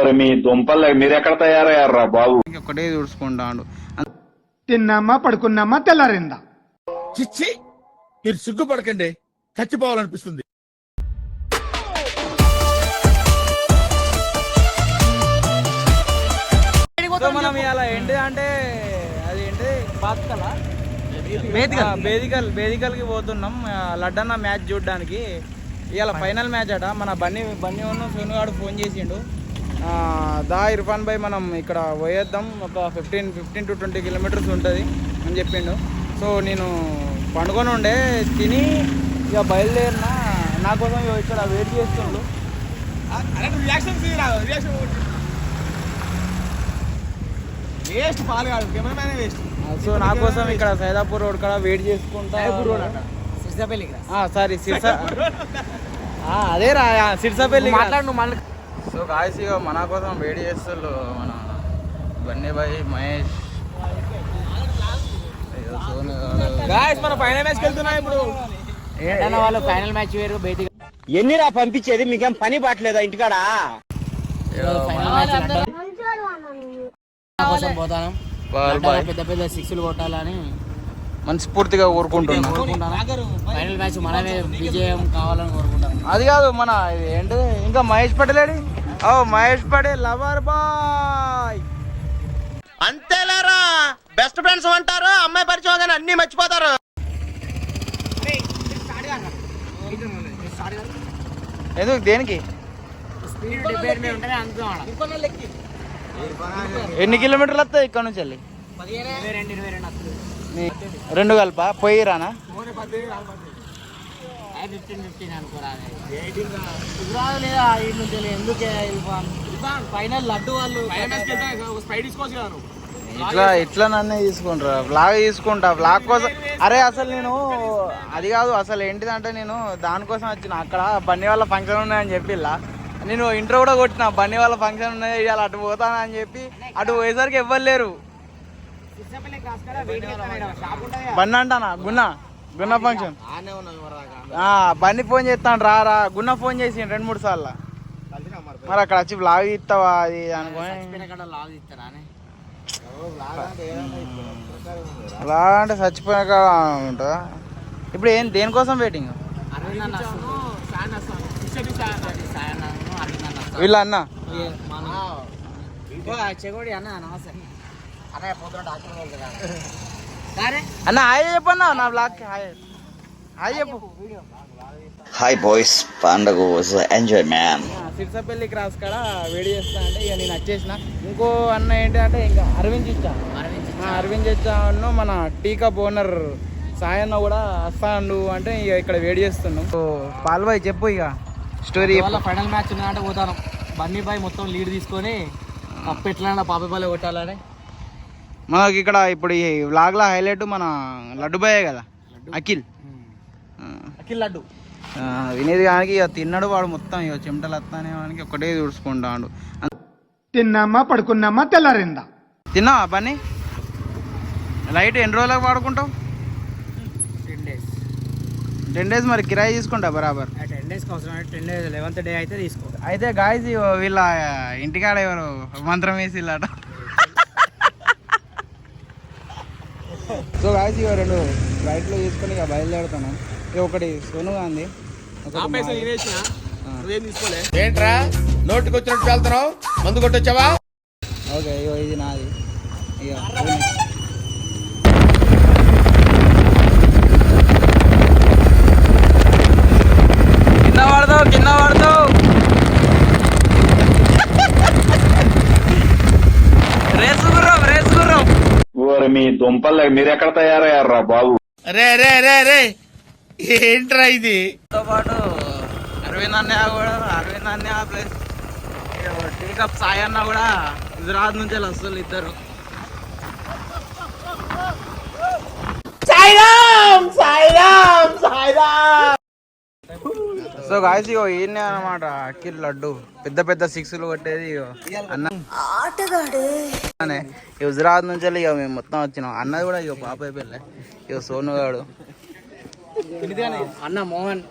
ఓరి మీ దుంపలు? మీరు ఎక్కడ తయారయ్యారా బాబు? ఒకటే చూసుకుంటాడు తిన్నామా పడుకున్నామా తెల్లారిందా? చిచ్చి మీరు సిగ్గుపడకండి. చచ్చిపోవాలనిపిస్తుంది. మనం ఇలా ఏంటి అంటే అది ఏంటి? బాత్కల? బేదికల్ బేదికల్కి పోతున్నాం. లడ్డన్న మ్యాచ్ చూడడానికి. ఇవాళ ఫైనల్ మ్యాచ్ అట. మన బన్నీ బన్నీ ఉన్న సోనుగాడు ఫోన్ చేసిండు. దా ఇర్ఫాన్ భాయ్ మనం ఇక్కడ పోయేద్దాం. ఒక fifteen fifteen to twenty kilometres ఉంటుంది అని చెప్పిండు. సో నేను పండుకొని ఉండే తిని ఇక బయలుదేరిన. నా కోసం ఇక్కడ వెయిట్ చేస్తుండ్రు వేస్ట్ పాలు కాదు కెమెరామ్యాన్ వేస్ట్ సో నా కోసం ఇక్కడ సైదాపూర్ రోడ్ కాడ వెయిట్ చేసుకుంటా సారీ సిర్స. ఆ, అదే రా. సిర్సపల్లి మాట్లాడు మళ్ళీ సో గాయస్ ఇక మన కోసం వెయిట్ చేస్తున్నారు మన బన్నీ భాయ్ మహేష్. మన ఫైనల్ మ్యాచ్ వెళ్తున్నాం ఇప్పుడు. వాళ్ళు ఫైనల్ మ్యాచ్ వేరు బయటికి ఎన్నిరా పంపించేది? మీకేం పని పట్టలేదా ఇంటికాడ? కోసం పోతాను. పెద్ద పెద్ద సిక్స్లు కొట్టాలని మనస్ఫూర్తిగా కోరుకుంటున్నా. కోరుకుంటాను. ఫైనల్ మ్యాచ్ మనమే విజయం కావాలని కోరుకుంటాను. అది కాదు మన ఇది ఏంటి ఇంకా మహేష్ పటేల్ ఓ మహేష్ పటేల్ లవర్ బాయ్. అంతేలేరా బెస్ట్ ఫ్రెండ్స్ అంటారు అమ్మాయి పరిచయం కానీ అన్ని మర్చిపోతారు. ఎందుకు దేనికి? ఎన్ని కిలోమీటర్లు వస్తాయి ఇక్కడ నుంచి వెళ్ళి? రెండు కలిపా? పోయి రానా ఫిఫ్టీన్ ఫిఫ్టీన్ లేదా ఈ నుంచి ఎందుకు ఫైనల్ లడ్డు వాళ్ళు. స్పైడ్ తీసుకోవచ్చు కదా ఇట్లా ఇట్లా నన్నే తీసుకుంటారా. బ్లాగ్ తీసుకుంటా. బ్లాగ్ కోసం అరే అసలు నేను అది కాదు అసలు ఏంటిదంటే నేను దానికోసం వచ్చిన. అక్కడ బన్నీ వాళ్ళ ఫంక్షన్ ఉన్నాయని చెప్పిల్లా నేను ఇంటర్ కూడా కొట్టిన. బన్నీ వాళ్ళ ఫంక్షన్ ఉన్నాయి ఇవాళ అటు పోతాను అని చెప్పి అటు పోయేసరికి ఎవ్వరు బన్నీ అంటానా? గున్న? గున్న ఫంక్షన్? బన్నీ ఫోన్ చేస్తాను రా రా. గున్న ఫోన్ చేసి రెండు మూడు సార్లు. మరి అక్కడ వచ్చి బ్లాగ్ ఇస్తావా అది అనుకోని. అలా అంటే చచ్చిపోయాక ఉంటుందా? ఇప్పుడు ఏం దేనికోసం వెయిటింగ్. వీళ్ళ అన్న? అన్న డాక్టర్ అన్న హాయ్ చెప్పన్నా నా బ్లాగ్ హాయ్. హాయ్ చెప్పు. Hi boys, పండగ enjoy man. సిరిసపల్లి క్రాస్ కాడ వేడి చేస్తా అంటే ఇక నేను వచ్చేసిన. ఇంకో అన్న ఏంటి అంటే ఇంకా అరవింద్ ఇచ్చా. అరవింద్ ఇచ్చాను మన టీకా బోనర్ సాయన్న కూడా వస్తాడు అంటే ఇక ఇక్కడ వేడి చేస్తున్నాం. సో పాల్బాయ్ చెప్పు ఇక. స్టోరీ వాళ్ళ ఫైనల్ మ్యాచ్ ఉన్నదంటే పోతాను. బన్నీ బాయ్ మొత్తం లీడ్ తీసుకొని కప్పు ఎట్లా పాపపాలే కొట్టాలని. మనకి ఇక్కడ ఇప్పుడు ఈ వ్లాగ్లో హైలైట్ మన లడ్డుబాయే కదా అఖిల్. అఖిల్ లడ్డు. వినేది కానీ ఇక తిన్నాడు వాడు మొత్తం ఇక చెమటలు వస్తానే వానికి ఒకటే చూసుకుంటాడు తిన్నామా పడుకున్నామా తెల్లారిందా? తిన్నావా పని? లైట్ ఎన్ని రోజులకు వాడుకుంటావు? Ten days. టెన్ డేస్ మరి కిరాయి తీసుకుంటా బరాబర్? టెన్ డేస్కి అవసరం అయితే టెన్ డేస్ లెవెన్త్ డే అయితే తీసుకో. అయితే గాయస్ వీళ్ళ ఇంటికాడ ఎవరు మంత్రం వేసిల్లట? సో గాయస్ ఇక రెండు ఫ్లైట్లో తీసుకొని ఇక బయలుదేరుతున్నాం. ఇక ఒకటి. నువ్వేం తీసుకోలే? ఏంట్రా? నోటికి వచ్చినట్టు వెళ్తున్నావు? మందు కొట్టొచ్చావా? ఓకే ఇగో ఇది నాది. ఇక మీరు ఎక్కడ తయారయ్యారా బాబు? రే రే రే రే. ఏంట్రా ఇది? తో పాటు అరవింద్ అన్నయ్య కూడా అరవింద్ అన్నయ్య ప్లస్ టీకప్ సాయి అన్న కూడా గుజరాత్ నుంచి వస్తున్నారు ఇద్దరు. సో గాయస్ ఇగో ఈయనే అనమాట అఖిల్ లడ్డు. పెద్ద పెద్ద సిక్స్లు కొట్టేది ఇగో అన్న. అనే ఇక గుజరాత్ నుంచి వెళ్ళి ఇక మేము మొత్తం వచ్చినాం. అన్నది కూడా ఇక పాప అయిపోయి ఇక సోను గాడు. అన్న మోహన్.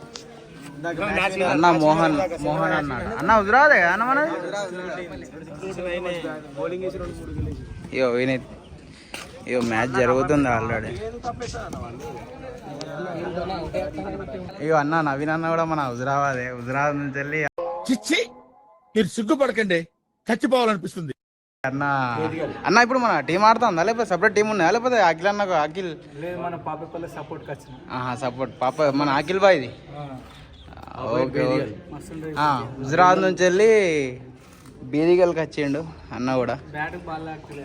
అన్న మోహన్ మోహన్ అన్నాడు. అన్న హుజరాదే అన్న మనది? అయ్యో వినీత్. అయ్యో మ్యాచ్ జరుగుతుంది ఆల్రెడీ. అయ్యో అన్న నవీన్ అన్న కూడా మన హుజరాబాదే. హుజరాబాద్ నుంచి వెళ్ళి చిచ్చి మీరు సిగ్గుపడకండి. చచ్చిపోవాలనిపిస్తుంది. అన్న అన్న ఇప్పుడు మన టీం ఆడుతుందా? లేకపోతే సపరేట్ టీం ఉన్నాయా? లేకపోతే అఖిల్ అన్న అఖిల్? మన పాపపల్లి సపోర్ట్ సపోర్ట్ పాప మన అఖిల్ బాయ్ది ఓకే హుజరాబాద్ నుంచి వెళ్ళి బీదిగల్కి వచ్చిండు అన్న కూడా బ్యాట్ బాల్ ఆడుతుంది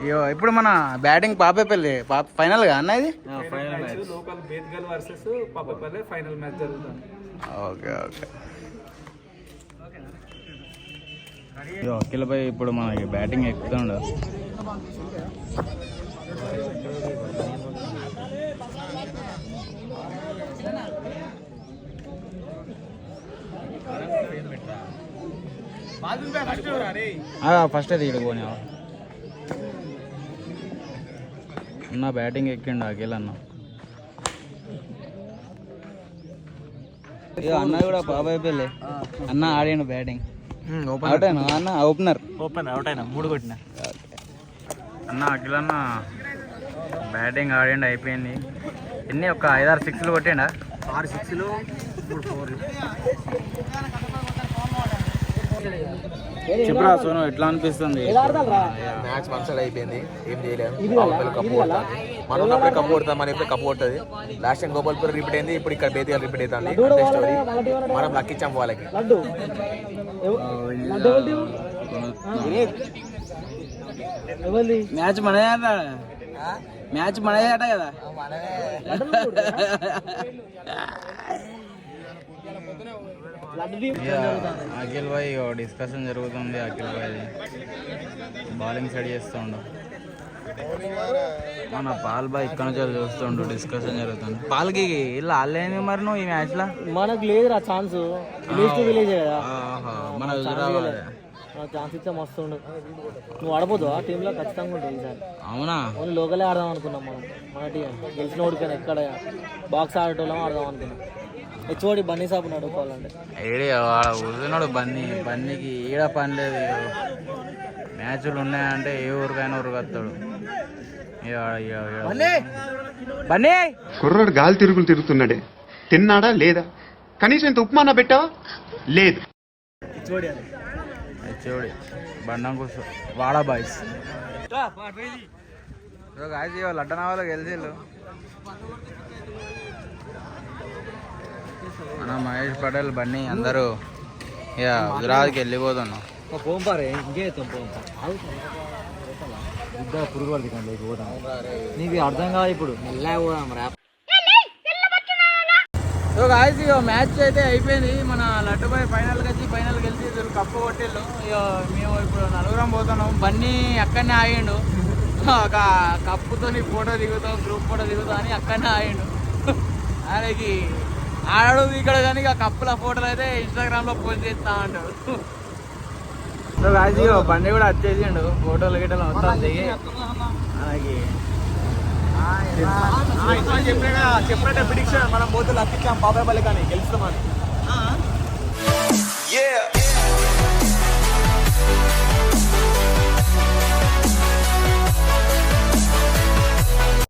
అయ్యో ఇప్పుడు మన బ్యాటింగ్ పాపేపల్లి పాప ఫైనల్గా అన్న ఇది? Local Bedgal versus Papapalli final match జరుగుతుంది. Okay okay. అయ్యో అఖిల్ భాయ్ ఇప్పుడు మనకి బ్యాటింగ్ ఎక్కుతుండు ఫస్ట్ అది ఇక్కడ పోనీ. అన్న బ్యాటింగ్ ఎక్కిండు అఖిల్ అన్న అన్న కూడా బాబాయ్ పెళ్ళి అన్న ఆడిండు బ్యాటింగ్. అవుట్ అయినా. అన్న? ఓపెనర్ ఓపెన్ అవుట్ అయినా. మూడు కొట్టిన. అన్న అఖిల్ అన్న బ్యాటింగ్ ఆడిండు అయిపోయింది. ఎన్ని ఒక ఐదారు సిక్స్లు కొట్టిండా? ఆరు సిక్స్లు మూడు ఫోర్లు చెప్పురా సోను ఎట్లా అనిపిస్తుంది? మ్యాచ్ వన్ సైడ్ అయిపోయింది. ఏం చేయలేము బాహుబలి కప్పు కొడతాను మనం ఉన్నప్పుడే కప్పు కొడతాం మన ఇప్పుడు కప్పు కొడుతుంది. లాస్ట్ టైం గోపాల్పూర్ రిపీట్ అయింది ఇప్పుడు ఇక్కడ బేతిగా రిపీట్ అవుతుంది. అంతే స్టోరీ మనం లక్కిచ్చాం వాళ్ళకి. మ్యాచ్ మనదే అట. మ్యాచ్ మనదే అట కదా. అఖిల్ భాయ్ డిస్కషన్ జరుగుతుంది అఖిల్ భాయ్ బౌలింగ్ సెట్ చేస్తుండు. మన పాల్ బాయ్ ఇక్కడ నుంచి చూస్తుండు డిస్కషన్ జరుగుతుంది. పాల్కి ఇలా ఆడలేని మరి నువ్వు ఈ మ్యాచ్లో? మనకు లేదురా ఛాన్స్ విలేజ్ టు విలేజ్ కదా మన హుజరాబాద్ ఛాన్స్ ఇస్తే మస్తు ఉండు. నువ్వు ఆ టీంలో ఖచ్చితంగా ఉంటుంది ఈసారి. అవునా? ఓన్లీ లోకలే ఆడదాం అనుకున్నాం మనం. మన టీం గెలిచిన ఓడిపోయినా ఎక్కడ బాక్స్ ఆడేటోళ్ళం ఆడదాం అనుకున్నాం. హెచ్ఓడి బన్నీ సాబ్ నడుకోవాలంటే ఏడి వాడు కూర్చున్నాడు బన్నీ. బన్నీకి ఈడ పని లేదు మ్యాచ్లు ఉన్నాయంటే ఏ ఊరికైనా ఊరికొస్తాడు బన్నీ! కుర్రాడు గాలి తిరుగులు తిరుగుతున్నాడే. తిన్నాడా? లేదా? కనీసం ఇంత ఉప్మా అన్నా పెట్టావా? లేదు. హెచ్ఓడి బండం కూర్చో. వాడా బాయ్స్. గాయస్ ఇవాళ లడ్డన వాళ్ళు గెలిచిళ్ళు మన మహేష్ పటేల్ బన్నీ అందరూ ఇక హుజరాబాద్కి వెళ్ళిపోతున్నాం పోంపారే ఇంకే పురుగు పడుతుంది పోతాం నీకు అర్థం కాదు ఇప్పుడు. మెల్లగా పోదాం రా. సో గాయస్ ఇక మ్యాచ్ అయితే అయిపోయింది. మన లడ్డుబాయ్ ఫైనల్కి వచ్చి ఫైనల్ గెలిచి కప్పు కొట్టిళ్ళు. ఇక మేము ఇప్పుడు నలుగురం పోతున్నాం. బన్నీ అక్కడనే ఆగిండు. ఒక కప్పుతో ఫోటో దిగుతాం గ్రూప్ ఫోటో దిగుతాం అని అక్కడనే ఆగిండు. ఆయనకి ఆడడు ఇక్కడ కానీ ఇక కప్పుల ఫోటోలు అయితే ఇన్స్టాగ్రామ్లో పోస్ట్ చేస్తా ఉంటాడు సో బండి కూడా వచ్చేసిండు ఫోటోలు గిట్టలు మొత్తం దిగి మనకి చెప్పినట్టే ప్రిడిక్షన్ మనం పోతే లక్కిచ్చాం బాబాయ్ పల్లి కానీ గెలుస్తామని.